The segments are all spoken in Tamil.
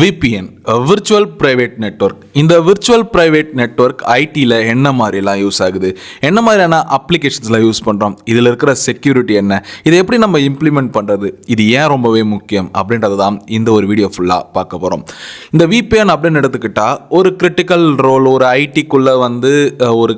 விபிஎன் விர்ச்சுவல் ப்ரைவேட் நெட்வொர்க் இந்த விர்ச்சுவல் ப்ரைவேட் நெட்வொர்க் ஐடியில் என்ன மாதிரிலாம் யூஸ் ஆகுது? என்ன மாதிரியான அப்ளிகேஷன்ஸ்லாம் யூஸ் பண்ணுறோம் இதில் இருக்கிற செக்யூரிட்டி என்ன? இதை எப்படி நம்ம இம்ப்ளிமெண்ட் பண்ணுறது இது ஏன் ரொம்பவே முக்கியம்? அப்படின்றது தான் இந்த ஒரு வீடியோ ஃபுல்லாக பார்க்க போகிறோம் இந்த விபிஎன் அப்படின்னு எடுத்துக்கிட்டால் ஒரு கிரிட்டிக்கல் ரோல் ஒரு ஐடிக்குள்ளே வந்து ஒரு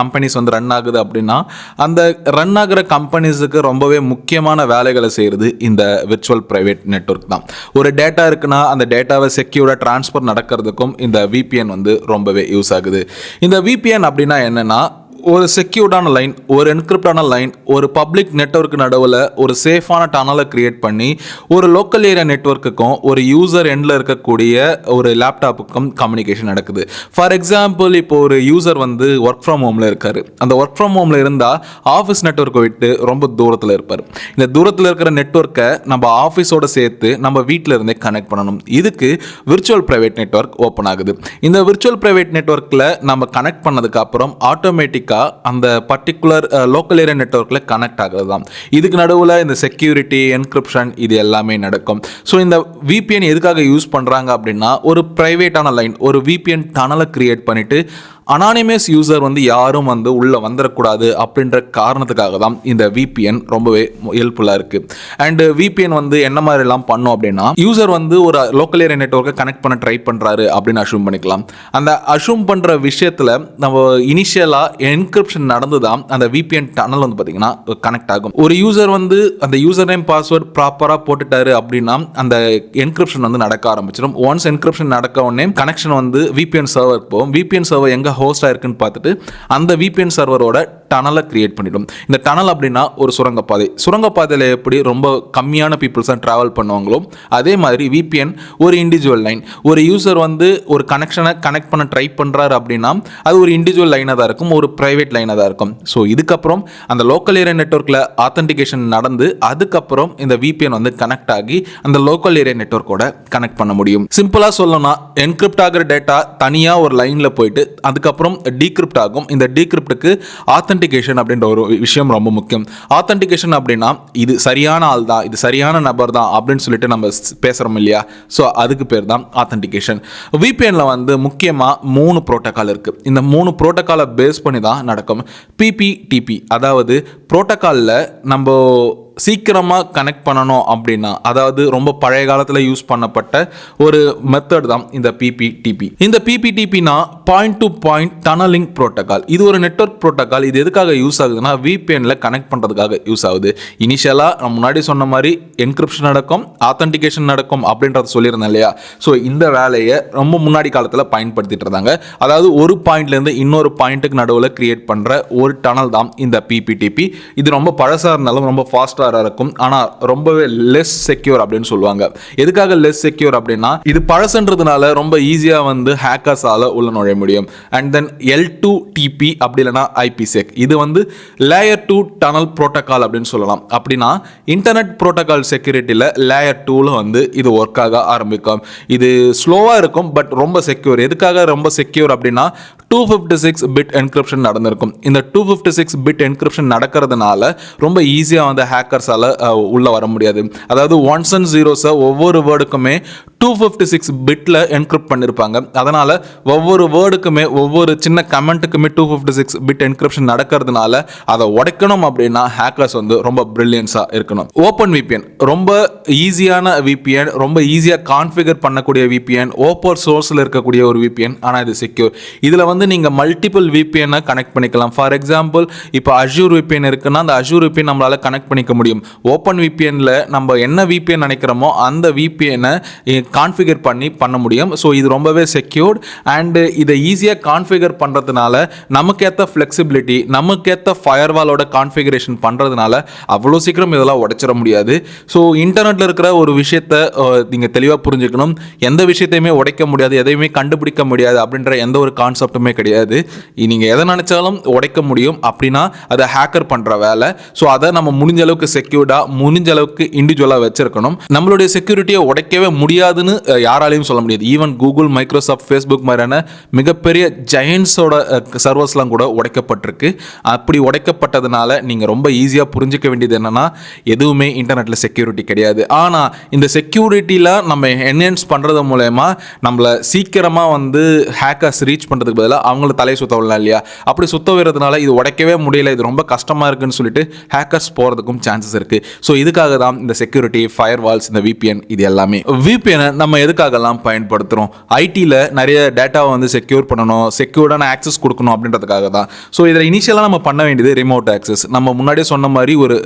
கம்பெனிஸ் வந்து ரன் ஆகுது அப்படின்னா அந்த ரன் ஆகிற கம்பெனிஸுக்கு ரொம்பவே முக்கியமான வேலைகளை செய்கிறது இந்த விர்ச்சுவல் ப்ரைவேட் நெட்வொர்க் தான். ஒரு டேட்டா இருக்குன்னா அந்த டேட்டாவை செக்யூராக ட்ரான்ஸ்ஃபர் நடக்கிறதுக்கும் இந்த விபிஎன் வந்து ரொம்பவே யூஸ் ஆகுது. இந்த விபிஎன் அப்படின்னா என்னென்னா ஒரு செக்யூர்டான லைன் ஒரு என்கிரிப்டான லைன் ஒரு பப்ளிக் நெட்ஒர்க் நடுவில் ஒரு சேஃபான டனலை க்ரியேட் பண்ணி ஒரு லோக்கல் ஏரியா நெட்வொர்க்குக்கும் ஒரு யூசர் எண்டில் இருக்கக்கூடிய ஒரு லேப்டாப்புக்கும் கம்யூனிகேஷன் நடக்குது. ஃபார் எக்ஸாம்பிள் இப்போ ஒரு யூசர் வந்து ஒர்க் ஃப்ரம் ஹோமில் இருக்கார். அந்த ஒர்க் ஃப்ரம் ஹோமில் இருந்தால் ஆஃபீஸ் நெட்வொர்க்கை விட்டு ரொம்ப தூரத்தில் இருப்பார். இந்த தூரத்தில் இருக்கிற நெட்வொர்க்கை நம்ம ஆஃபீஸோடு சேர்த்து நம்ம வீட்டில் இருந்தே கனெக்ட் பண்ணணும். இதுக்கு விர்ச்சுவல் ப்ரைவேட் நெட்வொர்க் ஓப்பன் ஆகுது. இந்த விர்ச்சுவல் ப்ரைவேட் நெட்வொர்க்கில் நம்ம கனெக்ட் பண்ணதுக்கப்புறம் ஆட்டோமேட்டிக்காக ஆட்டோமேட்டிக்காக அந்த பர்டிகுலர் லோக்கல் ஏரியா நெட்வொர்க்கில் கனெக்ட் ஆகிறது தான் இதுக்கு நடுவில் இந்த செக்யூரிட்டி என்கிரிப்ஷன் இது எல்லாமே நடக்கும். ஸோ இந்த விபிஎன் எதுக்காக யூஸ் பண்ணுறாங்க அப்படின்னா ஒரு ப்ரைவேட்டான லைன் ஒரு விபிஎன் டனலை க்ரியேட் பண்ணிவிட்டு அனானிமஸ் யூசர் வந்து யாரும் வந்து உள்ளே வந்துடக்கூடாது அப்படின்ற காரணத்துக்காக தான் இந்த விபிஎன் ரொம்பவே ஹெல்ப்ஃபுல்லாக இருக்குது அண்டு விபிஎன் வந்து என்ன மாதிரிலாம் பண்ணும் அப்படின்னா யூசர் வந்து ஒரு லோக்கல் ஏரியா நெட்வொர்க்கை கனெக்ட் பண்ண ட்ரை பண்ணுறாரு அப்படின்னு அஷ்யூம் பண்ணிக்கலாம். அந்த அஷ்யூம் பண்ணுற விஷயத்தில் நம்ம இனிஷியலாக என்கிரிப்ஷன் நடந்து தான் அந்த விபிஎன் டனல் வந்து பார்த்திங்கன்னா கனெக்ட் ஆகும். ஒரு யூசர் வந்து அந்த யூசர் நேம் பாஸ்வேர்ட் ப்ராப்பராக போட்டுட்டாரு அப்படின்னா அந்த என்கிரிப்ஷன் வந்து நடக்க ஆரம்பிச்சிடும் ஒன்ஸ் என்கிரிப்ஷன் நடக்க உடனே கனெக்ஷன் வந்து விபிஎன் சர்வருக்கு போகும். விபிஎன் சர்வர் எங்கே ஹோஸ்டாக இருக்குன்னு பார்த்துட்டு அந்த விபிஎன் சர்வரோட டனலை கிரியேட் பண்ணிடும். இந்த டனல் அப்படின்னா ஒரு சுரங்கப்பாதை. சுரங்கப்பாதையில் எப்படி ரொம்ப கம்மியான பீப்புள்ஸ் தான் ட்ராவல் பண்ணுவாங்களோ அதே மாதிரி விபிஎன் ஒரு இண்டிவிஜுவல் லைன் ஒரு யூசர் வந்து ஒரு கனெக்ஷனை கனெக்ட் பண்ண ட்ரை பண்ணுறாரு அப்படின்னா அது ஒரு இண்டிவிஜுவல் லைனாக தான் இருக்கும் ஒரு ப்ரைவேட் லைனாக தான் இருக்கும். ஸோ இதுக்கப்புறம் அந்த லோக்கல் ஏரியா நெட்வொர்க்கில் ஆத்தென்டிகேஷன் நடந்து அதுக்கப்புறம் இந்த விபிஎன் வந்து கனெக்ட் ஆகி அந்த லோக்கல் ஏரியா நெட்வொர்க்கோட கனெக்ட் பண்ண முடியும். சிம்பிளாக சொல்லணும்னா என்கிரிப்ட் ஆகிற டேட்டா தனியாக ஒரு லைனில் போயிட்டு அதுக்கப்புறம் டீக்ரிப்ட் ஆகும். இந்த டீக்ரிப்டுக்கு ஆத்தன்டிகேஷன் அப்படின்ற ஒரு விஷயம் ரொம்ப முக்கியம். ஆத்தன்டிகேஷன் அப்படின்னா இது சரியான ஆள் தான் இது சரியான நபர் தான் அப்படின்னு சொல்லிட்டு நம்ம ஸ்- இல்லையா? ஸோ அதுக்கு பேர் தான் ஆத்தென்டிகேஷன் விபிஎன்ல வந்து முக்கியமாக மூணு ப்ரோட்டோக்கால் இருக்குது இந்த மூணு ப்ரோட்டோக்காலை பேஸ் பண்ணி தான் நடக்கும். பிபிடிபி அதாவது ப்ரோட்டோக்காலில் நம்ம சீக்கிரமாக கனெக்ட் பண்ணணும் அப்படின்னா அதாவது ரொம்ப பழைய காலத்தில் யூஸ் பண்ணப்பட்ட ஒரு மெத்தட் தான் இந்த பிபிடிபி இந்த பிபிடிபினா point to point tunneling protocol இது ஒரு நெட்வொர்க் ப்ரோட்டோக்கால் இது எதுக்காக யூஸ் ஆகுதுன்னா விபிஎனில் கனெக்ட் பண்ணுறதுக்காக யூஸ் ஆகுது. இனிஷியலாக நான் முன்னாடி சொன்ன மாதிரி என்கிரிப்ஷன் நடக்கும் ஆத்தென்டிகேஷன் நடக்கும் அப்படின்றத சொல்லியிருந்தேன் இல்லையா? ஸோ இந்த வேலையை ரொம்ப முன்னாடி காலத்தில் பயன்படுத்திட்டு இருந்தாங்க. அதாவது ஒரு பாயிண்ட்லேருந்து இன்னொரு பாயிண்ட்டுக்கு நடுவில் கிரியேட் பண்ணுற ஒரு டனல் தான் இந்த பிபிடிபி இது ரொம்ப பழசாக இருந்தாலும் ரொம்ப ஃபாஸ்ட்டாக இருக்கும் ஆனால் ரொம்பவே லெஸ் செக்யூர் அப்படின்னு சொல்லுவாங்க. எதுக்காக லெஸ் செக்யூர் அப்படின்னா இது பழசுன்றதுனால ரொம்ப ஈஸியாக வந்து ஹேக்கர்ஸால் உள்ள நுழைய முடியும். And then L two TP அப்படி இல்லைனா ஐபிசெக் இது வந்து லேயர் டூ டனல் ப்ரோட்டோக்கால் அப்படின்னு சொல்லலாம். அப்படின்னா இன்டர்நெட் ப்ரோட்டோக்கால் செக்யூரிட்டியில் லேயர் டூவில் வந்து இது ஒர்க் ஆக ஆரம்பிக்கும். இது ஸ்லோவாக இருக்கும் பட் ரொம்ப செக்யூர் எதுக்காக ரொம்ப செக்யூர் அப்படின்னா two fifty six bit encryption நடந்திருக்கும். இந்த two fifty six bit encryption நடக்கிறதுனால ரொம்ப ஈஸியாக வந்து ஹேக்கர்ஸால் உள்ளே வர முடியாது. அதாவது ஒன்ஸ் அண்ட் ஜீரோஸை ஒவ்வொரு வேர்டுக்குமே டூ ஃபிஃப்டி சிக்ஸ் பிட்டில் என்கிரிப்ட் பண்ணியிருப்பாங்க அதனால் ஒவ்வொரு வேர்டுக்குமே ஒவ்வொரு சின்ன கமெண்ட்டுக்குமே two fifty six bit encryption நடக்கிறதுனால அதை உடைக்கணும் அப்படின்னா ஹேக்கர்ஸ் வந்து ரொம்ப பிரில்லியன்ஸாக இருக்கணும். ஓப்பன் விபிஎன் ரொம்ப ஈஸியான விபிஎன் ரொம்ப ஈஸியாக கான்ஃபிகர் பண்ணக்கூடிய விபிஎன் ஓப்பர் சோர்ஸில் இருக்கக்கூடிய ஒரு விபிஎன் ஆனால் இது செக்யூர் இதில் வந்து நீங்கள் மல்டிபிள் விபிஎனை கனெக்ட் பண்ணிக்கலாம். ஃபார் எக்ஸாம்பிள் இப்போ அஜூர் விபிஎன் இருக்குன்னா அந்த அஜூர் விபிஎன் நம்மளால் கனெக்ட் பண்ணிக்க முடியும். ஓப்பன் விபிஎன்ல நம்ம என்ன விபிஎன் நினைக்கிறோமோ அந்த விபிஎனை கான்ஃபிகர் பண்ணி பண்ண முடியும். ஸோ இது ரொம்பவே செக்யூர்ட் அண்டு இதை ஈஸியாக கான்ஃபிகர் பண்ணுறதுனால நமக்கேற்ற ஃப்ளெக்சிபிலிட்டி நமக்கேற்ற ஃபயர்வாலோட கான்ஃபிகரேஷன் பண்ணுறதுனால அவ்வளோ சீக்கிரம் இதெல்லாம் உடைச்சிட முடியாது. ஸோ இன்டர்நெட்டில் இருக்கிற ஒரு விஷயத்த நீங்கள் தெளிவாக புரிஞ்சுக்கணும். எந்த விஷயத்தையுமே உடைக்க முடியாது எதையுமே கண்டுபிடிக்க முடியாது அப்படின்ற எந்த ஒரு கான்செப்டும் மட்டுமே கிடையாது. நீங்கள் எதை நினச்சாலும் உடைக்க முடியும். அப்படின்னா அதை ஹேக்கர் பண்ணுற வேலை. ஸோ அதை நம்ம முடிஞ்ச அளவுக்கு செக்யூர்டாக முடிஞ்ச அளவுக்கு இண்டிவிஜுவலாக வச்சிருக்கணும். நம்மளுடைய செக்யூரிட்டியை உடைக்கவே முடியாதுன்னு யாராலையும் சொல்ல முடியாது. ஈவன் கூகுள் மைக்ரோசாஃப்ட் ஃபேஸ்புக் மாதிரியான மிகப்பெரிய ஜெயன்ஸோட சர்வர்ஸ்லாம் கூட உடைக்கப்பட்டிருக்கு. அப்படி உடைக்கப்பட்டதுனால நீங்கள் ரொம்ப ஈஸியாக புரிஞ்சிக்க வேண்டியது என்னன்னா எதுவுமே இன்டர்நெட்டில் செக்யூரிட்டி கிடையாது. ஆனால் இந்த செக்யூரிட்டியில் நம்ம என்ஹென்ஸ் பண்ணுறது மூலயமா நம்மளை சீக்கிரமாக வந்து ஹேக்கர்ஸ் ரீச் பண்ணுறதுக்கு பதிலாக அவங்கள தலையை சுத்த விடலாம் இல்லையா? அப்படி சுத்த விடுறதுனால இது உடைக்கவே முடியல இது ரொம்ப கஷ்டமாக இருக்குன்னு சொல்லிட்டு ஹேக்கர்ஸ் போகிறதுக்கும் சான்சஸ் இருக்குது ஸோ இதுக்காக தான் இந்த செக்யூரிட்டி ஃபயர் வால்ஸ் இந்த விபிஎன் இது எல்லாமே. விபிஎனை நம்ம எதுக்காகலாம் பயன்படுத்துகிறோம் ஐடியில் நிறைய டேட்டாவை வந்து செக்யூர் பண்ணணும் செக்யூர்டான ஆக்சஸ் கொடுக்கணும் அப்படின்றதுக்காக தான். ஸோ இதில் இனிஷியலாக நம்ம பண்ண வேண்டியது ரிமோட் ஆக்சஸ் நம்ம முன்னாடியே சொன்ன மாதிரி ஒரு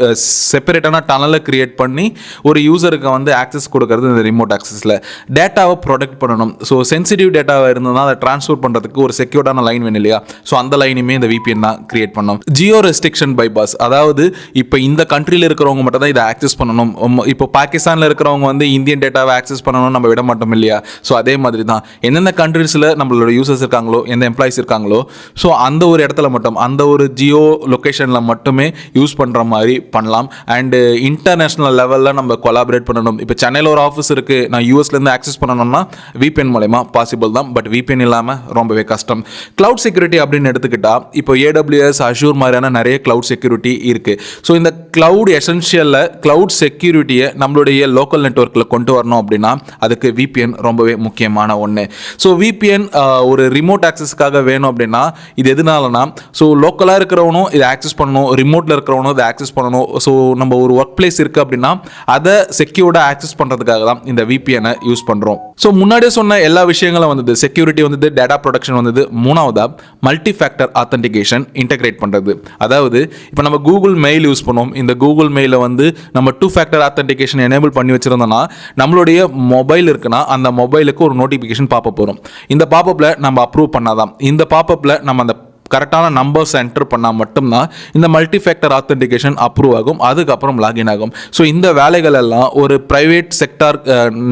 செப்பரேட்டான டனலை கிரியேட் பண்ணி ஒரு யூசருக்கு வந்து ஆக்சஸ் கொடுக்கறது இந்த ரிமோட் ஆக்சஸில் டேட்டாவை ப்ரொடெக்ட் பண்ணணும். ஸோ சென்சிட்டிவ் டேட்டாவை இருந்தால் அதை ட்ரான்ஸ்ஃபர் பண்ணுறதுக்கு ஒரு செக்யூர்டான லைன் வேணும் இல்லையா? ஸோ அந்த லைனுமே இந்த விபிஎன் தான் கிரியேட் பண்ணோம். ஜியோ ரெஸ்ட்ரிக்ஷன் பைபாஸ் அதாவது இப்போ இந்த கண்ட்ரியில் இருக்கிறவங்க மட்டும் தான் இதை ஆக்சஸ் பண்ணணும். இப்போ பாகிஸ்தானில் இருக்கிறவங்க வந்து இந்தியன் டேட்டாவை ஆக்சஸ் பண்ணணும் நம்ம விட மாட்டோம் இல்லையா? ஸோ அதே மாதிரி தான். எந்தெந்த கண்ட்ரிஸில் நம்மளோட யூசர்ஸ் இருக்காங்களோ எந்த எம்ப்ளாயிஸ் இருக்காங்களோ ஸோ அந்த ஒரு இடத்துல மட்டும் அந்த ஒரு ஜியோ லொக்கேஷனில் மட்டுமே யூஸ் பண்ணுற மாதிரி பண்ணலாம். அண்டு இன்டர்நேஷ்னல் லெவலில் நம்ம கொலாபரேட் பண்ணணும். இப்போ சென்னையில் ஒரு ஆஃபீஸ் இருக்குது நான் யூஎஸ்லேருந்து ஆக்சஸ் பண்ணணும்னா விபிஎன் மூலயமா பாசிபிள் தான். பட் விபிஎன் இல்லாமல் ரொம்பவே கஷ்டம். க்ளவுட் செக்யூரிட்டி அப்படின்னு எடுத்துக்கிட்டால் இப்போ ஏடபிள்யூஎஸ் அஷூர் மாதிரியான நிறைய க்ளவுட் செக்யூரிட்டி இருக்குது ஸோ இந்த க்ளவுட் எசென்ஷியலில் க்ளவுட் செக்யூரிட்டியை நம்மளுடைய லோக்கல் நெட்ஒர்க்கில் கொண்டு வரணும் அப்படின்னா அதுக்கு விபிஎன் ரொம்பவே முக்கியமான ஒன்று ஸோ விபிஎன் ஒரு ரிமோட் ஆக்சஸ்க்காக வேணும் அப்படின்னா இது எதனாலனா ஸோ லோக்கலாக இருக்கிறவனும் இதை ஆக்சஸ் பண்ணணும் ரிமோட்டில் இருக்கிறவனும் இதை ஆக்சஸ் பண்ணணும். ஸோ நம்ம ஒரு ஒர்க் பிளேஸ் இருக்குது அப்படின்னா அதை செக்யூர்டாக ஆக்சஸ் பண்ணுறதுக்காக தான் இந்த விபிஎனை யூஸ் பண்ணுறோம் ஸோ முன்னாடியே சொன்ன எல்லா விஷயங்களும் வந்தது. செக்யூரிட்டி வந்தது டேட்டா ப்ரொடக்ஷன் வந்தது மூணாவதாக மல்டி ஃபேக்டர் ஆத்தென்டிகேஷன் இன்டெகிரேட் பண்ணுறது அதாவது இப்போ நம்ம கூகுள் மெயில் யூஸ் பண்ணோம். இந்த கூகுள் மெயிலில் வந்து நம்ம டூ ஃபேக்டர் ஆத்தென்டிகேஷன் எனேபிள் பண்ணி வச்சிருந்தோம்னா நம்மளுடைய மொபைல் இருக்குன்னா அந்த மொபைலுக்கு ஒரு நோட்டிஃபிகேஷன் பாப்பப் வரும். இந்த பாப்பப்பில் நம்ம அப்ரூவ் பண்ணாதான். இந்த பாப்பப்பில் நம்ம அந்த கரெக்டான நம்பர்ஸ் என்டர் பண்ணால் மட்டும்தான் இந்த மல்டி ஃபேக்டர் ஆத்தென்டிகேஷன் அப்ரூவ் ஆகும். அதுக்கப்புறம் லாகின் ஆகும். ஸோ இந்த வேலைகள் எல்லாம் ஒரு ப்ரைவேட் செக்டார்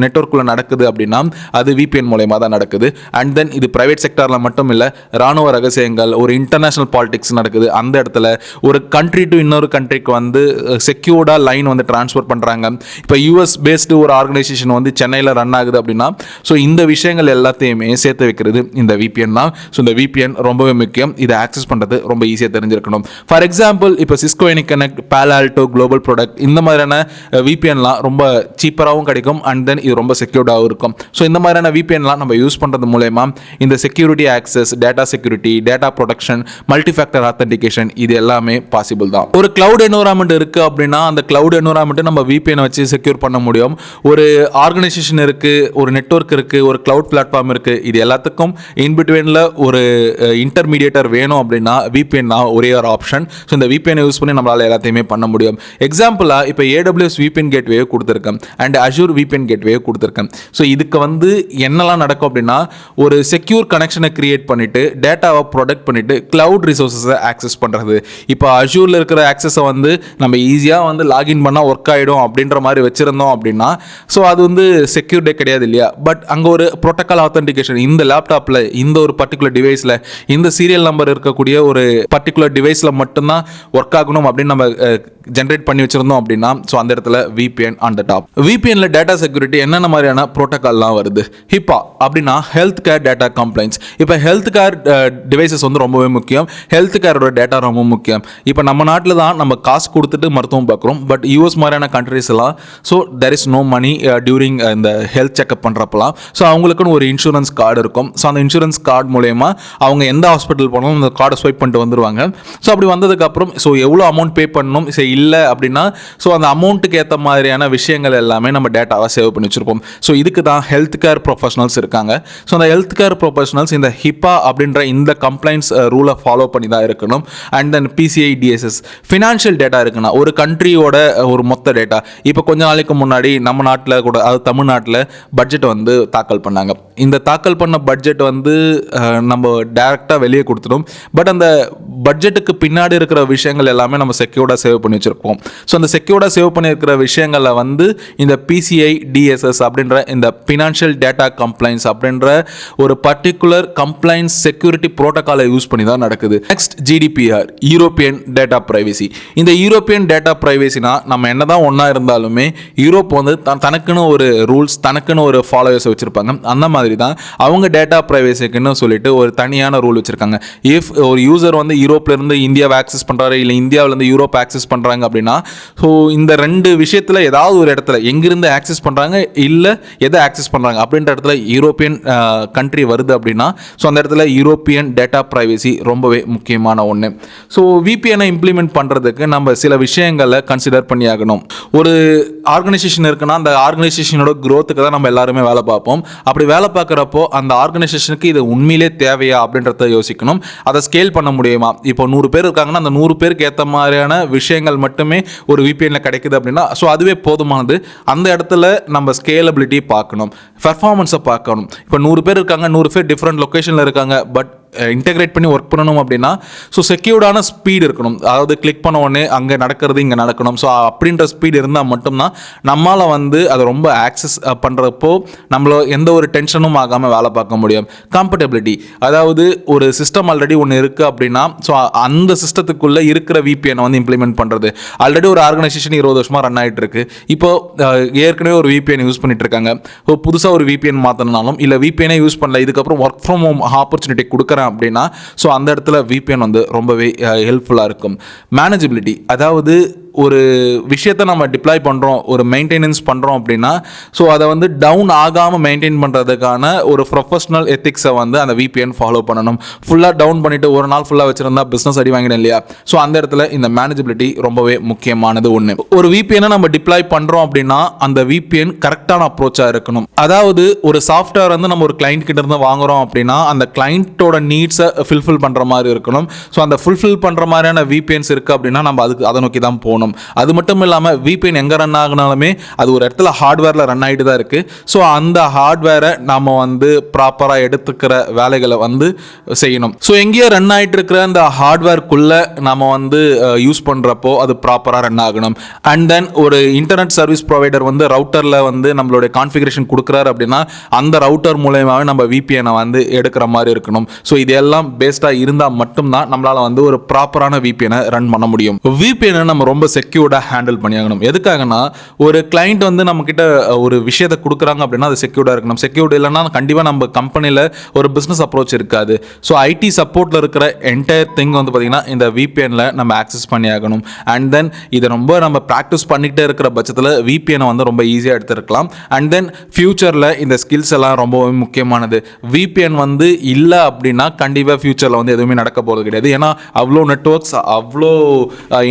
நெட்ஒர்க்குள்ளே நடக்குது அப்படின்னா அது விபிஎன் மூலயமா தான் நடக்குது. அண்ட் தென் இது ப்ரைவேட் செக்டாரில் மட்டும் இல்லை ராணுவ ரகசியங்கள் ஒரு இன்டர்நேஷ்னல் பாலிடிக்ஸ் நடக்குது. அந்த இடத்துல ஒரு கண்ட்ரி டு இன்னொரு கண்ட்ரிக்கு வந்து செக்யூர்டாக லைன் வந்து ட்ரான்ஸ்ஃபர் பண்ணுறாங்க இப்போ யூஎஸ் பேஸ்டு ஒரு ஆர்கனைசேஷன் வந்து சென்னையில் ரன் ஆகுது அப்படின்னா ஸோ இந்த விஷயங்கள் எல்லாத்தையுமே சேர்த்து வைக்கிறது இந்த விபிஎன் தான். ஸோ இந்த விபிஎன் ரொம்பவே முக்கியம். இதை ஆக்சஸ் பண்ணுறது ரொம்ப ஈஸியாக தெரிஞ்சிருக்கணும். ஃபார் எக்ஸாம்பிள் இப்போ Cisco any connect Palo Alto global product இந்த மாதிரியான விபிஎன்லாம் ரொம்ப சீப்பராகவும் கிடைக்கும் அண்ட் தென் இது ரொம்ப செக்யூர்டாகவும் இருக்கும். ஸோ இந்த மாதிரியான விபிஎன்லாம் நம்ம யூஸ் பண்ணுறது மூலயமா இந்த security access data security data protection multi factor authentication இது எல்லாமே பாசிபிள் தான். ஒரு கிளவுட் என்வரான்மெண்ட் இருக்குது அப்படின்னா அந்த கிளவுட் என்வரான்மெண்ட்டை நம்ம விபிஎன் வச்சு செக்யூர் பண்ண முடியும். ஒரு ஆர்கனைசேஷன் இருக்குது ஒரு நெட்வொர்க் இருக்குது ஒரு கிளவுட் பிளாட்ஃபார்ம் இருக்குது இது எல்லாத்துக்கும் இன்பிட்வீனில் ஒரு இன்டர்மீடியேட்டர் வேணும் அப்படின்னா விபிஎன் தான் ஒரே ஒரு ஆப்ஷன் ஸோ இந்த விபிஎன் யூஸ் பண்ணி நம்மளால் எல்லாத்தையுமே பண்ண முடியும். எக்ஸாம்பிளாக இப்போ ஏடபிள்யூஎஸ் விபிஎன் கேட்வே கொடுத்துருக்கேன். அண்ட் அஷூர் விபிஎன் கேட்வே கொடுத்துருக்கேன். ஸோ இதுக்கு வந்து என்னெல்லாம் நடக்கும் அப்படின்னா ஒரு செக்யூர் கனெக்ஷனை கிரியேட் பண்ணிவிட்டு டேட்டாவை ப்ரொடக்ட் பண்ணிவிட்டு க்ளவுட் ரிசோர்ஸஸை ஆக்சஸ் பண்ணுறது இப்போ அஷூரில் இருக்கிற ஆக்சஸை வந்து நம்ம ஈஸியாக வந்து லாகின் பண்ணால் ஒர்க் ஆகிடும் அப்படின்ற மாதிரி வச்சுருந்தோம் அப்படின்னா ஸோ அது வந்து செக்யூர்டே கிடையாது இல்லையா? பட் அங்கே ஒரு ப்ரோட்டோக்கால் ஆத்தென்டிகேஷன் இந்த லேப்டாப்பில் இந்த ஒரு பர்டிகுலர் டிவைஸில் இந்த சீரியல் நம்பர் இருக்கக்கூடிய ஒரு பர்டிகுலர் டிவைஸில் மட்டும்தான் ஒர்க் ஆகணும் அப்படின்னு நம்ம ஜென்ரேட் பண்ணி வச்சுருந்தோம் அப்படின்னா ஸோ அந்த இடத்துல விபிஎன் ஆன் த டாப் விபிஎன்ல டேட்டா செக்யூரிட்டி என்னென்ன மாதிரியான ப்ரோட்டோக்கால்லாம் வருது? ஹிப்பா அப்படின்னா ஹெல்த் கேர் டேட்டா கம்ப்ளைண்ட்ஸ் இப்போ ஹெல்த் கேர் டிவைசஸ் வந்து ரொம்பவே முக்கியம். ஹெல்த் கேரோட டேட்டா ரொம்ப முக்கியம். இப்போ நம்ம நாட்டில் தான் நம்ம காசு கொடுத்துட்டு மருத்துவம் பார்க்குறோம். பட் யூஎஸ் மாதிரியான கண்ட்ரீஸ் எல்லாம் so there is no money during இந்த ஹெல்த் செக்அப் பண்ணுறப்பலாம் ஸோ அவங்களுக்குன்னு ஒரு இன்சூரன்ஸ் கார்டு இருக்கும். ஸோ அந்த இன்சூரன்ஸ் கார்டு மூலயமா அவங்க எந்த ஹாஸ்பிட்டல் போனாலும் அந்த கார்டை ஸ்வைப் பண்ணிட்டு வந்துருவாங்க. ஸோ அப்படி வந்ததுக்கப்புறம் ஸோ எவ்வளோ அமௌண்ட் பே பண்ணணும்? சரி இல்லை அப்படின்னா ஸோ அந்த அமௌண்ட்டுக்கு ஏற்ற மாதிரியான விஷயங்கள் எல்லாமே நம்ம டேட்டாவாக சேவ் பண்ணி வச்சுருப்போம். ஸோ இதுக்கு தான் ஹெல்த் கேர் ப்ரொஃபஷனல்ஸ் இருக்காங்க. ஸோ அந்த ஹெல்த் கேர் ப்ரொஃபஷனல்ஸ் இந்த ஹிப்பா அப்படின்ற இந்த கம்ப்ளைண்ட்ஸ் ரூலை ஃபாலோ பண்ணி தான் இருக்கணும். And then PCI DSS financial data இருக்குன்னா ஒரு கண்ட்ரியோட uh, ஒரு மொத்த டேட்டா இப்போ கொஞ்ச நாளைக்கு முன்னாடி நம்ம நாட்டில் கூட அது தமிழ்நாட்டில் பட்ஜெட் வந்து தாக்கல் பண்ணாங்க. இந்த தாக்கல் பண்ண பட்ஜெட் வந்து uh, நம்ம டேரெக்டாக வெளியே கொடுத்துடும். பட் அந்த பட்ஜெட்டுக்கு பின்னாடி இருக்கிற விஷயங்கள் எல்லாமே நம்ம செக்யூர்டாக சேவ் பண்ணி வச்சுருப்போம். ஸோ அந்த செக்யூர்டாக சேவ் பண்ணியிருக்கிற விஷயங்களில் வந்து இந்த பிசிஐ டிஎஸ்எஸ் அப்படின்ற இந்த ஃபினான்ஷியல் டேட்டா கம்ப்ளைன்ஸ் அப்படின்ற ஒரு பர்டிகுலர் கம்ப்ளைன்ஸ் செக்யூரிட்டி ப்ரோட்டோக்காலை யூஸ் பண்ணி தான் நடக்குது. Next GDPR European data privacy இந்த யூரோப்பியன் டேட்டா ப்ரைவசினா நம்ம என்ன தான் ஒன்றா இருந்தாலுமே யூரோப் வந்து த- தனக்குன்னு ஒரு ரூல்ஸ் தனக்குன்னு ஒரு ஃபாலோவர்ஸ் வச்சுருப்பாங்க. அந்த மாதிரி தான் அவங்க டேட்டா ப்ரைவசிக்குன்னு சொல்லிட்டு ஒரு தனியான ரூல் வச்சுருக்காங்க. இஃப் ஒரு யூசர் வந்து யூரோப்லேருந்து இந்தியாவை ஆக்சஸ் பண்ணுறாரு இல்லை இந்தியாவிலேருந்து யூரோப் ஆக்சஸ் பண்ணுறாங்க அப்படின்னா ஸோ இந்த ரெண்டு விஷயத்தில் ஏதாவது ஒரு இடத்துல எங்கிருந்து ஆக்சஸ் பண்ணுறாங்க இல்லை எதை ஆக்சஸ் பண்ணுறாங்க அப்படின்ற இடத்துல யூரோப்பியன் கண்ட்ரி வருது அப்படின்னா ஸோ அந்த இடத்துல யூரோப்பியன் டேட்டா ப்ரைவசி ரொம்பவே முக்கியமான ஒன்று ஸோ விபிஎனை இம்ப்ளிமெண்ட் பண்ணுறதுக்கு நம்ம சில விஷயங்களை கன்சிடர் பண்ணி ஆகணும் ஒரு ஆர்கனைசேஷன் இருக்குன்னா அந்த ஆர்கனைசேஷனோட க்ரோத்துக்கு தான் நம்ம எல்லாருமே வேலை பார்ப்போம். அப்படி வேலை பார்க்குறப்போ அந்த ஆர்கனைசேஷனுக்கு இது உண்மையிலே தேவையா அப்படின்றத யோசிக்கணும். அதை ஸ்கேல் பண்ண முடியுமா? இப்போ நூறு பேர் இருக்காங்கன்னா அந்த நூறு பேருக்கு ஏற்ற மாதிரியான விஷயங்கள் மட்டுமே ஒரு விபிஎனில் கிடைக்குது அப்படின்னா ஸோ அதுவே போதுமானது. அந்த இடத்துல நம்ம ஸ்கேலபிலிட்டி பார்க்கணும். பெர்ஃபார்மன்ஸை பார்க்கணும். இப்போ நூறு பேர் இருக்காங்க நூறு பேர் டிஃப்ரெண்ட் லொக்கேஷனில் இருக்காங்க பட் இன்டெகிரேட் பண்ணி ஒர்க் பண்ணணும் அப்படின்னா ஸோ செக்யூர்டான ஸ்பீடு இருக்கணும். அதாவது கிளிக் பண்ண உடனே அங்கே நடக்கிறது இங்கே நடக்கணும். ஸோ அப்படின்ற ஸ்பீடு இருந்தால் மட்டும்தான் நம்மால் வந்து அதை ரொம்ப ஆக்சஸ் பண்ணுறப்போ நம்மள எந்த ஒரு டென்ஷனும் ஆகாமல் வேலை பார்க்க முடியும். கம்ஃபர்டபிலிட்டி அதாவது ஒரு சிஸ்டம் ஆல்ரெடி ஒன்று இருக்குது அப்படின்னா ஸோ அந்த சிஸ்டத்துக்குள்ளே இருக்கிற விபிஎனை வந்து இம்ப்ளிமெண்ட் பண்ணுறது ஆல்ரெடி ஒரு ஆர்கனைசேஷன் இருபது வருஷமாக ரன் ஆகிட்டு இருக்கு இப்போ ஏற்கனவே ஒரு விபிஎன் யூஸ் பண்ணிட்டு இருக்காங்க புதுசாக ஒரு விபிஎன் மாற்றணும்னாலும் இல்லை விபிஎனே யூஸ் பண்ணல இதுக்கப்புறம் ஒர்க் ஃப்ரம் ஹோம் ஆப்பர்ச்சுனிட்டி கொடுக்குறேன் அப்படின்னா ஸோ அந்த இடத்துல விபிஎன் வந்து ரொம்பவே ஹெல்ப்ஃபுல்லாக இருக்கும். மேனேஜபிலிட்டி அதாவது ஒரு விஷயத்தை நம்ம டிப்ளாய் பண்ணுறோம் ஒரு மெயின்டெனன்ஸ் பண்ணுறோம் அப்படின்னா ஸோ அதை வந்து டவுன் ஆகாமல் மெயின்டைன் பண்ணுறதுக்கான ஒரு ப்ரொஃபஷனல் எத்திக்ஸை வந்து அந்த விபிஎன் ஃபாலோ பண்ணணும். ஃபுல்லாக டவுன் பண்ணிவிட்டு ஒரு நாள் ஃபுல்லாக வச்சுருந்தா பிஸ்னஸ் அடி வாங்கிடும் இல்லையா? ஸோ அந்த இடத்துல இந்த மேனேஜபிலிட்டி ரொம்பவே முக்கியமானது ஒன்று ஒரு விபிஎனை நம்ம டிப்ளாய் பண்ணுறோம் அப்படின்னா அந்த விபிஎன் கரெக்டான அப்ரோச்சாக இருக்கணும். அதாவது ஒரு சாஃப்ட்வேர் வந்து நம்ம ஒரு கிளைண்ட் கிட்ட இருந்து வாங்குறோம் அப்படின்னா அந்த கிளைண்ட்டோட நீட்ஸை ஃபில்ஃபில் பண்ணுற மாதிரி இருக்கணும். ஸோ அந்த ஃபுல்ஃபில் பண்ணுற மாதிரியான விபிஎன்ஸ் இருக்குது அப்படின்னா நம்ம அதுக்கு அதை நோக்கி தான் போகணும். அது மட்டும் இல்லாமல் விபிஎன் எங்கே ரன் ஆகினாலுமே அது ஒரு இடத்துல ஹார்ட்வேரில் ரன் ஆகிட்டு தான் இருக்குது ஸோ அந்த ஹார்ட்வேரை நம்ம வந்து ப்ராப்பராக எடுத்துக்கிற வேலைகளை வந்து செய்யணும். ஸோ எங்கேயோ ரன் ஆகிட்டு இருக்கிற அந்த ஹார்ட்வேர்க்குள்ளே நம்ம வந்து யூஸ் பண்ணுறப்போ அது ப்ராப்பராக ரன் ஆகணும். அண்ட் தென் ஒரு இன்டர்நெட் சர்வீஸ் ப்ரொவைடர் வந்து ரவுட்டரில் வந்து நம்மளுடைய கான்ஃபிகரேஷன் கொடுக்குறாரு அப்படின்னா அந்த ரவுட்டர் மூலயமாவே நம்ம விபிஎனை வந்து எடுக்கிற மாதிரி இருக்கணும். ஸோ இதெல்லாம் பேஸ்டாக இருந்தால் மட்டும்தான் நம்மளால் வந்து ஒரு ப்ராப்பரான விபிஎனை ரன் பண்ண முடியும். விபிஎனை நம்ம ரொம்ப செக்யூர்டாக ஹேண்டில் பண்ணியாகணும். எதுக்காகனா ஒரு கிளைண்ட் வந்து நம்மக்கிட்ட ஒரு விஷயத்தை கொடுக்குறாங்க அப்படின்னா அது செக்யூர்டாக இருக்கணும். செக்யூர்ட் இல்லைன்னா கண்டிப்பாக நம்ம கம்பெனியில் ஒரு பிஸ்னஸ் அப்ரோச் இருக்காது. ஸோ ஐடி சப்போர்ட்டில் இருக்கிற என்டையர் திங் வந்து பார்த்திங்கன்னா இந்த விபிஎனில் நம்ம ஆக்சஸ் பண்ணி ஆகணும் அண்ட் தென் இதை ரொம்ப நம்ம ப்ராக்டிஸ் பண்ணிக்கிட்டே இருக்கிற பட்சத்தில் விபிஎனை வந்து ரொம்ப ஈஸியாக எடுத்துருக்கலாம். அண்ட் தென் ஃப்யூச்சரில் இந்த ஸ்கில்ஸ் எல்லாம் ரொம்பவே முக்கியமானது. விபிஎன் வந்து இல்லை அப்படின்னா கண்டிப்பாக ஃப்யூச்சரில் வந்து எதுவுமே நடக்க போகிறது கிடையாது. ஏன்னா அவ்வளோ நெட்ஒர்க்ஸ் அவ்வளோ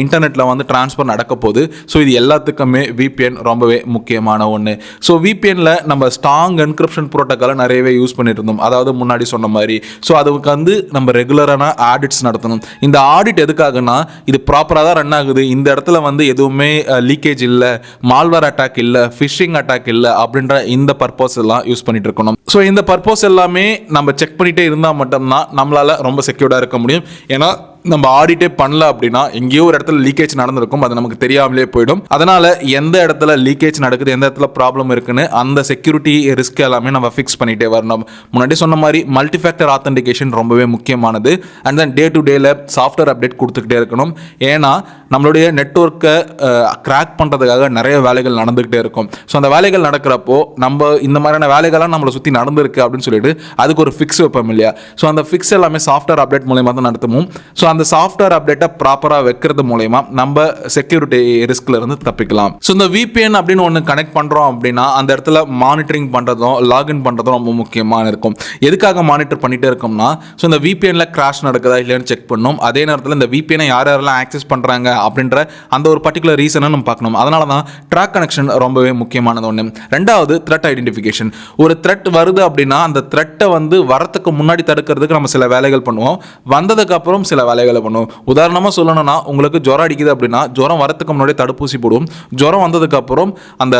இன்டர்நெட்டில் வந்து ட்ரான்ஸ்ஃபர் நடக்க போகுது. ஸோ இது எல்லாத்துக்குமே விபிஎன் ரொம்பவே முக்கியமான ஒன்று ஸோ விபிஎனில் நம்ம ஸ்ட்ராங் என்கிரிப்ஷன் ப்ரோட்டோக்காலை நிறையவே யூஸ் பண்ணிட்டு இருந்தோம். அதாவது முன்னாடி சொன்ன மாதிரி. ஸோ அதுக்கு வந்து நம்ம ரெகுலரான ஆடிட்ஸ் நடத்தணும். இந்த ஆடிட் எதுக்காகனா இது ப்ராப்பராக தான் ரன் ஆகுது. இந்த இடத்துல வந்து எதுவுமே லீக்கேஜ் இல்லை மால்வர் அட்டாக் இல்லை ஃபிஷிங் அட்டாக் இல்லை அப்படின்ற இந்த பர்பஸ் எல்லாம் யூஸ் பண்ணிட்டு இருக்கணும். ஸோ இந்த பர்பஸ் எல்லாமே நம்ம செக் பண்ணிட்டே இருந்தால் மட்டும்தான் நம்மளால் ரொம்ப செக்யூர்டாக இருக்க முடியும். ஏன்னா நம்ம ஆடிட்டே பண்ணல அப்படின்னா எங்கேயோ ஒரு இடத்துல லீக்கேஜ் நடந்திருக்கும். அது நமக்கு தெரியாமலே போயிடும். அதனால எந்த இடத்துல லீக்கேஜ் நடக்குது எந்த இடத்துல ப்ராப்ளம் இருக்குன்னு அந்த செக்யூரிட்டி ரிஸ்க் எல்லாமே நம்ம ஃபிக்ஸ் பண்ணிட்டே வரணும். முன்னாடி சொன்ன மாதிரி மல்டி ஃபேக்டர் ஆத்தன்டிகேஷன் ரொம்பவே முக்கியமானது. அண்ட் தென் டே டு டேல சாஃப்ட்வேர் அப்டேட் கொடுத்துக்கிட்டே இருக்கணும். ஏன்னா நம்மளுடைய நெட்ஒர்க்கை கிராக் பண்ணுறதுக்காக நிறைய வேலைகள் நடந்துக்கிட்டே இருக்கும். ஸோ அந்த வேலைகள் நடக்கிறப்போ நம்ம இந்த மாதிரியான வேலைகள்லாம் நம்மளை சுற்றி நடந்திருக்கு அப்படின்னு சொல்லிட்டு அதுக்கு ஒரு ஃபிக்ஸ் வைப்போம் இல்லையா? ஸோ அந்த ஃபிக்ஸ் எல்லாமே சாஃப்ட்வேர் அப்டேட் மூலயமா தான் நடத்துவோம். ஸோ அந்த சாஃப்ட்வேர் அப்டேட்டை ப்ராப்பராக வைக்கிறது மூலயமா நம்ம செக்யூரிட்டி ரிஸ்க்ல இருந்து தப்பிக்கலாம். ஸோ இந்த விபிஎன் அப்படின்னு ஒன்று கனெக்ட் பண்ணுறோம் அப்படின்னா அந்த இடத்துல மானிட்டரிங் பண்ணுறதும் லாகின் பண்ணுறதும் ரொம்ப முக்கியமான இருக்கும். எதுக்காக மானிட்டர் பண்ணிகிட்டே இருக்கோம்னா ஸோ இந்த விபிஎன்ல கிராஷ் நடக்குதா இல்லைன்னு செக் பண்ணணும் அதே நேரத்தில் இந்த விபிஎனை யார் யாரெல்லாம் ஆக்சஸ் பண்ணுறாங்க அப்படின்ற அந்த ஒரு பர்டிகுலர் ரீசனை நம்ம பார்க்கணும். அதனால தான் ட்ராக் கனெக்ஷன் ரொம்பவே முக்கியமானது ஒன்று ரெண்டாவது த்ரெட் ஐடென்டிஃபிகேஷன் ஒரு த்ரெட் வருது அப்படின்னா அந்த த்ரெட்டை வந்து வரத்துக்கு முன்னாடி தடுக்கிறதுக்கு நம்ம சில வேலைகள் பண்ணுவோம். வந்ததுக்கு அப்புறம் சில வேலை வேலைகளை பண்ணும். உதாரணமாக சொல்லணும்னா உங்களுக்கு ஜுரம் அடிக்குது அப்படின்னா ஜுரம் வரத்துக்கு முன்னாடி தடுப்பூசி போடுவோம். ஜுரம் வந்ததுக்கப்புறம் அந்த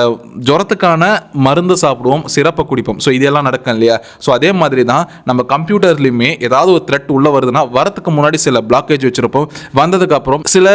ஜுரத்துக்கான மருந்து சாப்பிடுவோம் சிறப்பை குடிப்போம். ஸோ இதெல்லாம் நடக்கும் இல்லையா? ஸோ அதே மாதிரி தான் நம்ம கம்ப்யூட்டர்லையுமே ஏதாவது ஒரு த்ரெட் உள்ளே வருதுன்னா வரத்துக்கு முன்னாடி சில பிளாக்கேஜ் வச்சுருப்போம். வந்ததுக்கப்புறம் சில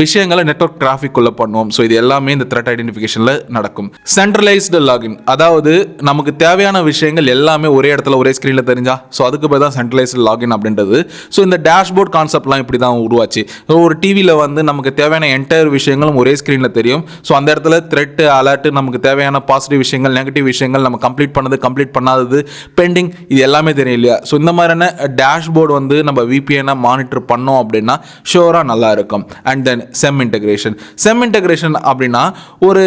விஷயங்களை நெட்வொர்க் டிராஃபிக்குள்ளே பண்ணுவோம். ஸோ இது எல்லாமே இந்த த்ரெட் ஐடென்டிஃபிகேஷனில் நடக்கும். சென்ட்ரலைஸ்டு லாகின் அதாவது நமக்கு தேவையான விஷயங்கள் எல்லாமே ஒரே இடத்துல ஒரே ஸ்க்ரீனில் தெரிஞ்சா ஸோ அதுக்கு பேர் தான் சென்ட்ரலைஸ்டு லாகின் அப்படின்றது. ஸோ இந்த டேஷ்போர்ட் கான்செப்ட்லாம் இப்படி தான் உருவாச்சு. ஸோ ஒரு டிவியில் வந்து நமக்கு தேவையான என்டையர் விஷயங்களும் ஒரே ஸ்க்ரீனில் தெரியும். ஸோ அந்த இடத்துல த்ரெட் அலர்ட் நமக்கு தேவையான பாசிட்டிவ் விஷயங்கள் நெகட்டிவ் விஷயங்கள் நம்ம கம்ப்ளீட் பண்ணது கம்ப்ளீட் பண்ணாதது பெண்டிங் இது எல்லாமே தெரியும் இல்லையா? ஸோ இந்த மாதிரியான டேஷ்போர்டு வந்து நம்ம விபிஎனை மானிட்டர் பண்ணோம் அப்படின்னா ஷோராக நல்லா இருக்கும். And then SIEM integration SIEM integration அப்படின்னா ஒரு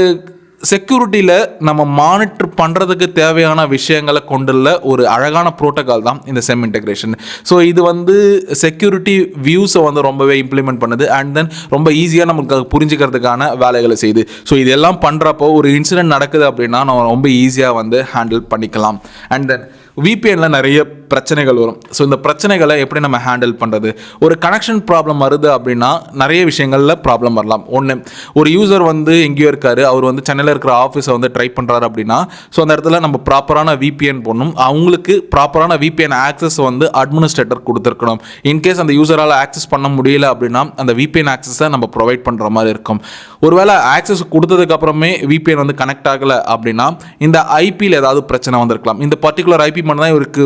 செக்யூரிட்டியில் நம்ம மானிட்டர் பண்ணுறதுக்கு தேவையான விஷயங்களை கொண்டுள்ள ஒரு அழகான ப்ரோட்டோக்கால் தான் இந்த செம் இன்டகிரேஷன் ஸோ இது வந்து செக்யூரிட்டி வியூஸை வந்து ரொம்பவே இம்ப்ளிமெண்ட் பண்ணுது அண்ட் தென் ரொம்ப ஈஸியாக நமக்கு அது புரிஞ்சுக்கிறதுக்கான வேலைகளை செய்யுது ஸோ இதெல்லாம் பண்ணுறப்போ ஒரு இன்சிடென்ட் நடக்குது அப்படின்னா நம்ம ரொம்ப ஈஸியாக வந்து ஹேண்டில் பண்ணிக்கலாம். அண்ட் தென் விபிஎனில் நிறைய பிரச்சனைகள் வரும். ஸோ இந்த பிரச்சனைகளை எப்படி நம்ம ஹேண்டில் பண்ணுறது ஒரு கனெக்ஷன் ப்ராப்ளம் வருது அப்படின்னா நிறைய விஷயங்களில் ப்ராப்ளம் வரலாம். ஒன்று ஒரு யூசர் வந்து எங்கேயோ இருக்காரு. அவர் வந்து சென்னையில் இருக்கிற ஆஃபீஸை வந்து ட்ரை பண்ணுறாரு அப்படின்னா ஸோ அந்த இடத்துல நம்ம ப்ராப்பரான விபிஎன் போடணும். அவங்களுக்கு ப்ராப்பரான விபிஎன் ஆக்சஸ் வந்து அட்மினிஸ்ட்ரேட்டர் கொடுத்துருக்கணும். இன்கேஸ் அந்த யூசரால் ஆக்சஸ் பண்ண முடியல அப்படின்னா அந்த விபிஎன் ஆக்சஸை நம்ம ப்ரொவைட் பண்ணுற மாதிரி இருக்கும். ஒருவேளை ஆக்சஸ் கொடுத்ததுக்கப்புறமே விபிஎன் வந்து கனெக்ட் ஆகலை அப்படின்னா இந்த ஐபியில் ஏதாவது பிரச்சனை வந்திருக்கலாம். இந்த பர்டிகுலர் ஐபி மட்டும் தான் இவருக்கு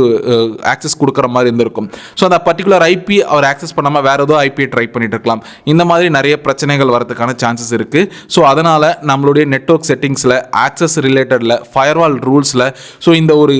ஆக்சஸ் கொடுக்குற மாதிரி இருந்திருக்கும். ஸோ அந்த பர்டிகுலர் ஐபி அவர் ஆக்சஸ் பண்ணாமல் வேறு ஏதோ ஐபியை ட்ரை பண்ணிட்டு இருக்கலாம். இந்த மாதிரி நிறைய பிரச்சனைகள் வரதுக்கான சான்சஸ் இருக்குது ஸோ அதனால் நம்மளுடைய நெட்வொர்க் செட்டிங்ஸில் ஆக்சஸ் ரிலேட்டடில் ஃபயர்வால் ரூல்ஸில் ஸோ இந்த ஒரு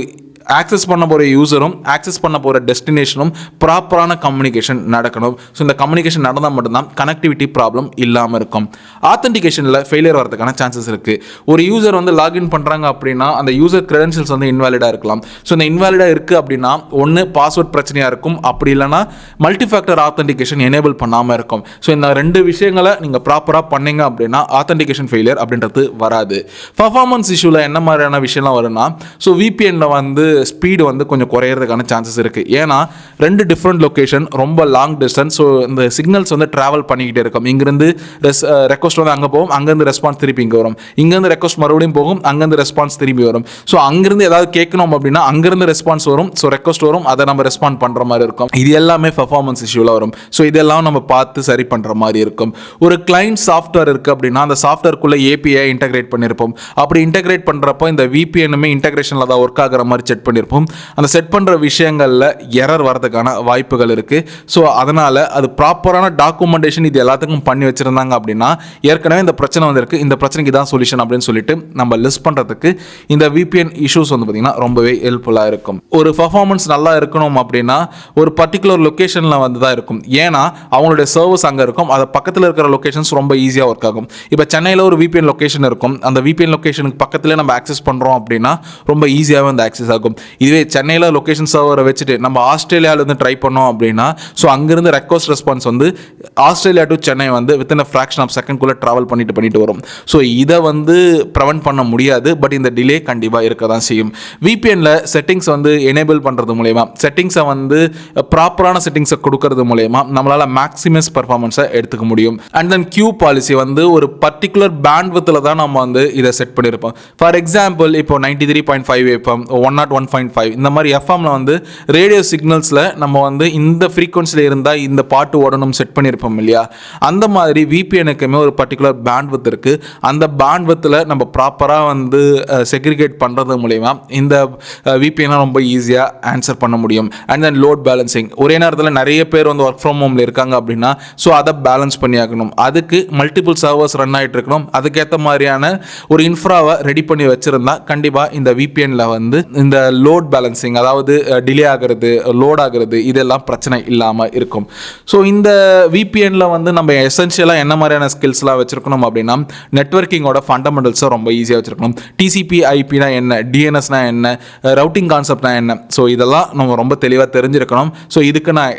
ஆக்சஸ் பண்ண போகிற யூசரும் ஆக்சஸ் பண்ண போகிற டெஸ்டினேஷனும் ப்ராப்பரான கம்யூனிகேஷன் நடக்கணும். ஸோ இந்த கம்யூனிகேஷன் நடந்தால் மட்டும்தான் கனெக்டிவிட்டி ப்ராப்ளம் இல்லாமல் இருக்கும். ஆத்தன்டிகேஷனில் ஃபெயிலியர் வரதுக்கான சான்சஸ் இருக்குது ஒரு யூசர் வந்து லாகின் பண்ணுறாங்க அப்படின்னா அந்த யூசர் கிரெடென்ஷியல்ஸ் வந்து இன்வாலிடாக இருக்கலாம். ஸோ இந்த இன்வாலிடாக இருக்குது அப்படின்னா ஒன்று பாஸ்வேர்ட் பிரச்சனையாக இருக்கும். அப்படி இல்லைன்னா மல்டி ஃபேக்டர் எனேபிள் பண்ணாமல் இருக்கும். ஸோ இந்த ரெண்டு விஷயங்களை நீங்கள் ப்ராப்பராக பண்ணீங்க அப்படின்னா ஆத்தன்டிகேஷன் ஃபெயிலியர் அப்படின்றது வராது. பர்ஃபார்மன்ஸ் இஷ்யூவில் என்ன மாதிரியான விஷயம்லாம் வரும்னா ஸோ விபிஎனில் வந்து ஸ்பீடு வந்து கொஞ்சம் குறையிறதுக்கான சான்சஸ் இருக்குது ஏன்னா ரெண்டு டிஃப்ரெண்ட் லொக்கேஷன் ரொம்ப லாங் டிஸ்டன்ஸ் ஸோ இந்த சிக்னல்ஸ் வந்து ட்ராவல் பண்ணிக்கிட்டே இருக்கும். இங்கேருந்து ரெஸ் ரெக்வஸ்ட் வந்து அங்கே போகும் அங்கேருந்து ரெஸ்பான்ஸ் திருப்பி இங்கே வரும். இங்கேருந்து ரெக்வஸ்ட் மறுபடியும் போகும் அங்கேருந்து ரெஸ்பான்ஸ் திரும்பி வரும். ஸோ அங்கேருந்து ஏதாவது கேட்கணும் அப்படின்னா அங்கேருந்து ரெஸ்பான்ஸ் வரும். ஸோ ரெக்வஸ்ட் வரும் அதை நம்ம ரெஸ்பாண்ட் பண்ணுற மாதிரி இருக்கும். இது எல்லாமே பர்ஃபார்மன்ஸ் இஷ்யூவில் வரும். ஸோ இதெல்லாம் நம்ம பார்த்து சரி பண்ணுற மாதிரி இருக்கும். ஒரு கிளைண்ட் சாஃப்ட்வேர் இருக்குது அப்படின்னா அந்த சாஃப்ட்வேர்க்குள்ளே ஏபிஐ இன்டகிரேட் பண்ணியிருப்போம் அப்படி இன்டகிரேட் பண்ணுறப்போ இந்த விபிஎன்னுமே இன்டகிரேஷனில் தான் ஒர்க் ஆகிற மாதிரி செட் பண்ணியிருப்போம் அந்த செட் பண்ணுற விஷயங்களில் எரர் வரதுக்கான வாய்ப்புகள் இருக்குது ஸோ அதனால் அது ப்ராப்பரான டாக்குமெண்டேஷன் இது எல்லாத்துக்கும் பண்ணி வச்சுருந்தாங்க அப்படின்னா ஏற்கனவே இந்த பிரச்சனை வந்திருக்கு. இந்த பிரச்சனைக்கு தான் சொல்யூஷன் அப்படின்னு சொல்லிட்டு நம்ம லிஸ்ட் பண்ணுறதுக்கு இந்த விபிஎன் இஷ்யூஸ் வந்து பார்த்திங்கன்னா ரொம்பவே ஹெல்ப்ஃபுல்லாக இருக்கும். ஒரு பர்ஃபார்மன்ஸ் நல்லா இருக்கணும் அப்படின்னா ஒரு பர்டிகுலர் லொக்கேஷனில் வந்து தான் இருக்கும். ஏன்னா அவங்களுடைய சர்வஸ் அங்கே இருக்கும். அதை பக்கத்தில் இருக்கிற லொக்கேஷன்ஸ் ரொம்ப ஈஸியாக ஒர்க் ஆகும். இப்போ சென்னையில் ஒரு விபிஎன் லொக்கேஷன் இருக்கும். அந்த விபிஎன் லொக்கேஷனுக்கு பக்கத்தில் நம்ம ஆக்சஸ் பண்ணுறோம் அப்படின்னா ரொம்ப ஈஸியாகவே அந்த ஆக்சஸ் ஆகும். இதுவே சென்னையில் லொக்கேஷன் சர்வரை வச்சுட்டு நம்ம ஆஸ்திரேலியாவிலேருந்து ட்ரை பண்ணோம் அப்படின்னா ஸோ அங்கேருந்து ரெக்வஸ்ட் ரெஸ்பான்ஸ் வந்து ஆஸ்திரேலியா டு சென்னை வந்து வித்தின் அ ஃப்ராக்ஷன் ஆஃப் செகண்ட்குள்ளே ட்ராவல் பண்ணிட்டு பண்ணிட்டு வரும். ஸோ இதை வந்து ப்ரவெண்ட் பண்ண முடியாது பட் இந்த டிலே கண்டிப்பாக இருக்க தான் செய்யும். விபிஎனில் செட்டிங்ஸ் வந்து எனேபிள் பண்ணுறது மூலயமா செட்டிங்ஸை வந்து ப்ராப்பரான செட்டிங்ஸை கொடுக்கறது மூலயமா நம்மளால் மேக்ஸிமஸ் பர்ஃபார்மன்ஸை எடுத்துக்க முடியும். அண்ட் தென் கியூ பாலிசி வந்து ஒரு பர்டிகுலர் பேண்ட் தான் நம்ம வந்து இதை செட் பண்ணியிருப்போம் ஃபார் எக்ஸாம்பிள் இப்போ ninety three point five FM one naught one point five இந்த மாதிரி எஃப்எம்மில் வந்து ரேடியோ சிக்னல்ஸில் நம்ம வந்து இந்த ஃப்ரீக்வன்சியில் இருந்தால் இந்த பாட்டு ஓடணும் செட் பண்ணியிருப்போம் இல்லையா? அந்த மாதிரி விபிஎனுக்குமே ஒரு பர்டிகுலர் பேண்ட் இருக்குது அந்த பேண்ட் நம்ம ப்ராப்பராக வந்து செக்ரிகேட் பண்ணுறது மூலயமா இந்த விபிஎனை ரொம்ப ஈஸியாக ஆன்சர் பண்ண முடியும். அண்ட் தென் லோட் பேலன்சிங் ஒரே நேரத்தில் நிறைய பேர் வந்து ஒர்க் ஃப்ரம் ஹோமில் இருக்காங்க அப்படின்னா ஸோ அதை பேலன்ஸ் பண்ணி ஆகணும். அதுக்கு மல்டிபிள் சர்வர்ஸ் ரன் ஆகிட்டு இருக்கணும். அதுக்கேற்ற மாதிரியான ஒரு இன்ஃப்ராவை ரெடி பண்ணி வச்சுருந்தா கண்டிப்பாக இந்த விபிஎனில் வந்து இந்த லோட் பேலன்சிங் அதாவது டிலே ஆகிறது லோட் ஆகிறது இதெல்லாம் பிரச்சனை இல்லாமல் இருக்கும். ஸோ இந்த விபிஎனில் வந்து நம்ம எசென்ஷியலாக என்ன மாதிரியான ஸ்கில்ஸ்லாம் வச்சுருக்கணும் அப்படின்னா நெட்ஒர்க்கிங்கோட ஃபண்டமெண்டல்ஸை ரொம்ப ஈஸியாக வச்சுருக்கணும். டிசிபி ஐபினா என்ன டிஎன்எஸ்னா என்ன ரவுட்டிங் கான்செப்ட்னா என்ன? ஸோ இதெல்லாம் நம்ம ரொம்ப தெளிவாக தெரிஞ்சிருக்கணும். ஸோ இதுக்கு நான்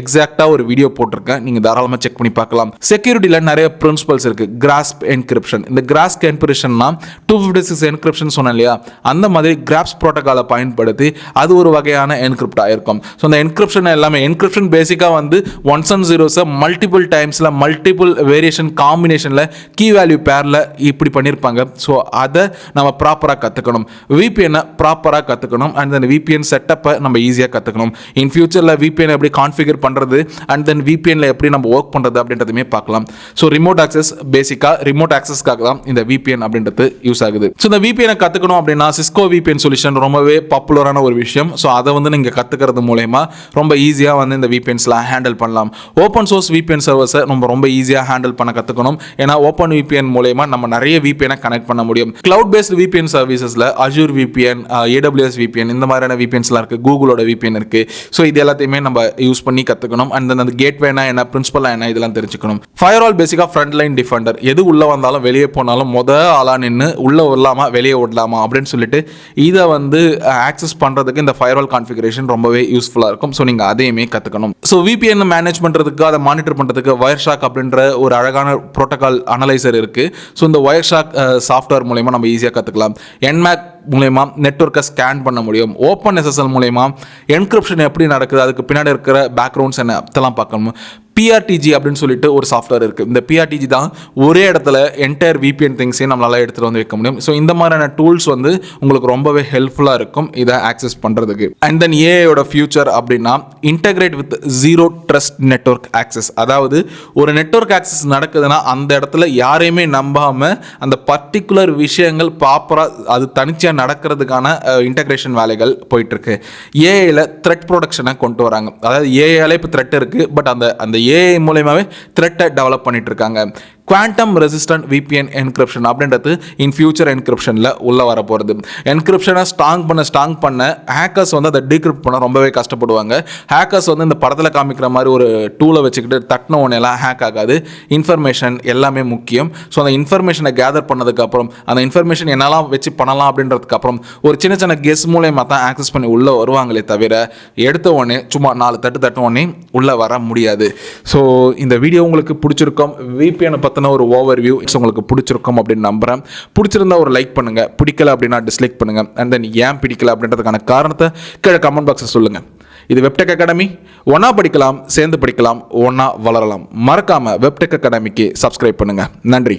எக்ஸாக்டாக ஒரு வீடியோ போட்டிருக்கேன். நீங்கள் தாராளமாக செக் பண்ணி பார்க்கலாம். செக்யூரிட்டியில் நிறைய பிரின்சிபல்ஸ் இருக்குது கிராஸ்ப் என்கிரிப்ஷன் இந்த கிராஸ்க் என்கிரிப்ஷன்னா டூ ஃபிஃப்டி சிக்ஸ் என்கிரிப்ஷன் சொன்னேன் இல்லையா? அந்த மாதிரி கிராப்ஸ் ப்ரோட்டோகாலை பயன் பயன்படுத்தி அது ஒரு வகையான என்கிரிப்ட் இருக்கும் ஸோ அந்த என்கிரிப்ஷன் எல்லாமே என்கிரிப்ஷன் பேசிக்காக வந்து ஒன்ஸ் அண்ட் ஜீரோஸை மல்டிபிள் டைம்ஸில் மல்டிபிள் வேரியேஷன் காம்பினேஷனில் கீ வேல்யூ பேரில் இப்படி பண்ணியிருப்பாங்க ஸோ அதை நம்ம ப்ராப்பராக கற்றுக்கணும் விபிஎனை ப்ராப்பராக கற்றுக்கணும் அண்ட் தென் விபிஎன் செட்டப்பை நம்ம ஈஸியாக கற்றுக்கணும் இன் ஃபியூச்சரில் விபிஎன் எப்படி கான்ஃபிகர் பண்ணுறது அண்ட் தென் விபிஎனில் எப்படி நம்ம ஒர்க் பண்ணுறது அப்படின்றதுமே பார்க்கலாம். ஸோ ரிமோட் ஆக்சஸ் பேசிக்காக ரிமோட் ஆக்சஸ்க்காக தான் இந்த விபிஎன் அப்படின்றது யூஸ் ஆகுது. ஸோ இந்த விபிஎனை கற்றுக்கணும் அப்படின்னா சிஸ்கோ விபிஎன் சொல்யூஷன் ரொம்பவே பாப்புலரான ஒரு விஷயம். ஸோ அதை வந்து நீங்கள் கற்றுக்கிறது மூலயமா ரொம்ப ஈஸியாக வந்து இந்த விபிஎன்ஸ்லாம் ஹேண்டில் பண்ணலாம். ஓப்பன் சோர்ஸ் விபிஎன் சர்வர்ஸை நம்ம ரொம்ப ஈஸியாக ஹேண்டில் பண்ண கற்றுக்கணும் ஏன்னா ஓப்பன் விபிஎன் மூலயமா நம்ம நிறைய விபிஎனை கனெக்ட் பண்ண முடியும். கிளவுட் பேஸ்ட் விபிஎன் சர்வீசஸில் அஜூர் விபிஎன் ஏடபிள்யூஎஸ் விபிஎன் இந்த மாதிரியான விபிஎன்ஸ்லாம் இருக்குது கூகுளோட விபிஎன் இருக்குது ஸோ இது எல்லாத்தையுமே நம்ம யூஸ் பண்ணி கற்றுக்கணும் அண்ட் தென் அந்த கேட்வேனா என்ன பிரின்சிபலாக என்ன இதெல்லாம் தெரிஞ்சுக்கணும். ஃபயர் ஆல் பேசிக்காக ஃப்ரண்ட் லைன் டிஃபெண்டர் எது உள்ளே வந்தாலும் வெளியே போனாலும் முத ஆளாக நின்று உள்ளே விடலாமா வெளியே விடலாமா அப்படின்னு சொல்லிட்டு இதை வந்து ஆக்சஸ் பண்ணுறதுக்கு இந்த ஃபயர்வால் கான்ஃபிகரேஷன் ரொம்பவே யூஸ்ஃபுல்லாக இருக்கும். ஸோ நீங்கள் அதையுமே கற்றுக்கணும் ஸோ விபிஎன் மேனேஜ் பண்ணுறதுக்கு அதை மானிட்டர் பண்ணுறதுக்கு வயர் ஷாக் அப்படின்ற ஒரு அழகான ப்ரோட்டோக்கால் அனலைசர் இருக்குது ஸோ இந்த வயர் ஷாக் சாஃப்ட்வேர் மூலயமா நம்ம ஈஸியாக கற்றுக்கலாம் என்மேக் மூலயமா நெட்ஒர்க்கை ஸ்கேன் பண்ண முடியும். ஓப்பன் எஸ்எஸ்எல் மூலயமா என்கிரிப்ஷன் எப்படி நடக்குது அதுக்கு பின்னாடி இருக்கிற பேக்ரவுண்ட்ஸ் என்ன அதெல்லாம் பார்க்கணும். பிஆர்டிஜி அப்படின்னு சொல்லிட்டு ஒரு சாஃப்ட்வேர் இருக்குது இந்த பிஆர்டிஜி தான் ஒரே இடத்துல என்டையர் விபிஎன் திங்ஸையும் நம்மளால் எடுத்துகிட்டு வந்து வைக்க முடியும். ஸோ இந்த மாதிரியான டூல்ஸ் வந்து உங்களுக்கு ரொம்பவே ஹெல்ப்ஃபுல்லாக இருக்கும் இதை ஆக்சஸ் பண்ணுறதுக்கு அண்ட் தென் ஏஐயோட ஃபியூச்சர் அப்படின்னா integrate with zero trust network access அதாவது ஒரு நெட்ஒர்க் ஆக்சஸ் நடக்குதுன்னா அந்த இடத்துல யாரையுமே நம்பாமல் அந்த பர்டிகுலர் விஷயங்கள் ப்ராப்பராக அது தனிச்சையாக நடக்கிறதுக்கான இன்டகிரேஷன் வேலைகள் போயிட்டுருக்கு ஏஐயில் த்ரெட் ப்ரொடக்ஷனை கொண்டு வராங்க. அதாவது ஏஐயாலே இப்போ த்ரெட் இருக்குது பட் அந்த அந்த ஏஐ மூலயமாவே த்ரெட்டை டெவலப் பண்ணிட்டு இருக்காங்க. குவாண்டம் ரெசிஸ்டன்ட் விபிஎன் என்கிரிப்ஷன் அப்படின்றது இன் ஃபியூச்சர் என்கிரிப்ஷனில் உள்ள வர போகிறது என்கிரிப்ஷனை ஸ்ட்ராங் பண்ண ஸ்ட்ராங் பண்ண ஹேக்கர்ஸ் வந்து அதை டீக்ரிப்ட் பண்ண ரொம்பவே கஷ்டப்படுவாங்க. ஹேக்கர்ஸ் வந்து இந்த படத்தில் காமிக்கிற மாதிரி ஒரு டூலை வச்சுக்கிட்டு தட்டின உடனேலாம் ஹேக் ஆகாது. இன்ஃபர்மேஷன் எல்லாமே முக்கியம். ஸோ அந்த இன்ஃபர்மேஷனை கேதர் பண்ணதுக்கப்புறம் அந்த இன்ஃபர்மேஷன் என்னெல்லாம் வச்சு பண்ணலாம் அப்படின்றதுக்கு அப்புறம் ஒரு சின்ன சின்ன கெஸ் மூலயமா தான் ஆக்சஸ் பண்ணி உள்ளே வருவாங்களே தவிர எடுத்த உடனே சும்மா நாலு தட்டு தட்ட உடனே உள்ளே வர முடியாது. ஸோ இந்த வீடியோ உங்களுக்கு பிடிச்சிருக்கும். விபிஎனை பற்றின ஒரு ஓவர் வியூ உங்களுக்கு பிடிச்சிருக்கும் அப்படின்னு நம்புகிறேன் பிடிச்சிருந்தா ஒரு லைக் பண்ணுங்கள் பிடிக்கல அப்படின்னா டிஸ்லைக் பண்ணுங்கள் அண்ட் தென் ஏன் பிடிக்கல அப்படின்றதுக்கான காரணத்தை கீழே கமெண்ட் பாக்ஸில் சொல்லுங்கள் இது வெப்டெக் அகாடமி ஒன்றா படிக்கலாம் சேர்ந்து படிக்கலாம் ஒன்றா வளரலாம். மறக்காமல் வெப்டெக் அகாடமிக்கு சப்ஸ்கிரைப் பண்ணுங்கள் நன்றி.